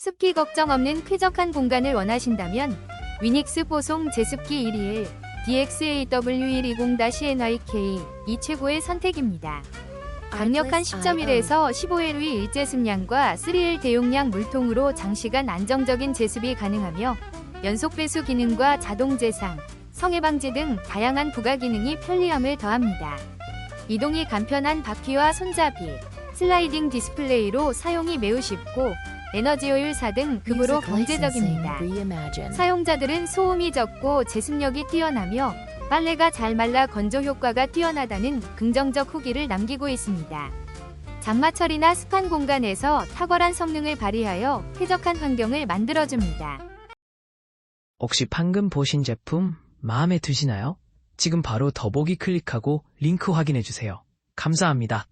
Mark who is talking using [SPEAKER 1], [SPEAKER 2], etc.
[SPEAKER 1] 습기 걱정 없는 쾌적한 공간을 원하신다면 위닉스 보송 제습기 121 DXAW120-NYK 이 최고의 선택입니다. 강력한 10.1에서 15L 위 일제 습량과 3L 대용량 물통으로 장시간 안정적인 제습이 가능하며 연속 배수 기능과 자동 재상, 성해 방지 등 다양한 부가 기능이 편리함을 더합니다. 이동이 간편한 바퀴와 손잡이, 슬라이딩 디스플레이로 사용이 매우 쉽고 에너지 효율 4등 급으로 경제적입니다. 사용자들은 소음이 적고 제습력이 뛰어나며 빨래가 잘 말라 건조 효과가 뛰어나다는 긍정적 후기를 남기고 있습니다. 장마철이나 습한 공간에서 탁월한 성능을 발휘하여 쾌적한 환경을 만들어줍니다.
[SPEAKER 2] 혹시 방금 보신 제품 마음에 드시나요? 지금 바로 더보기 클릭하고 링크 확인해 주세요. 감사합니다.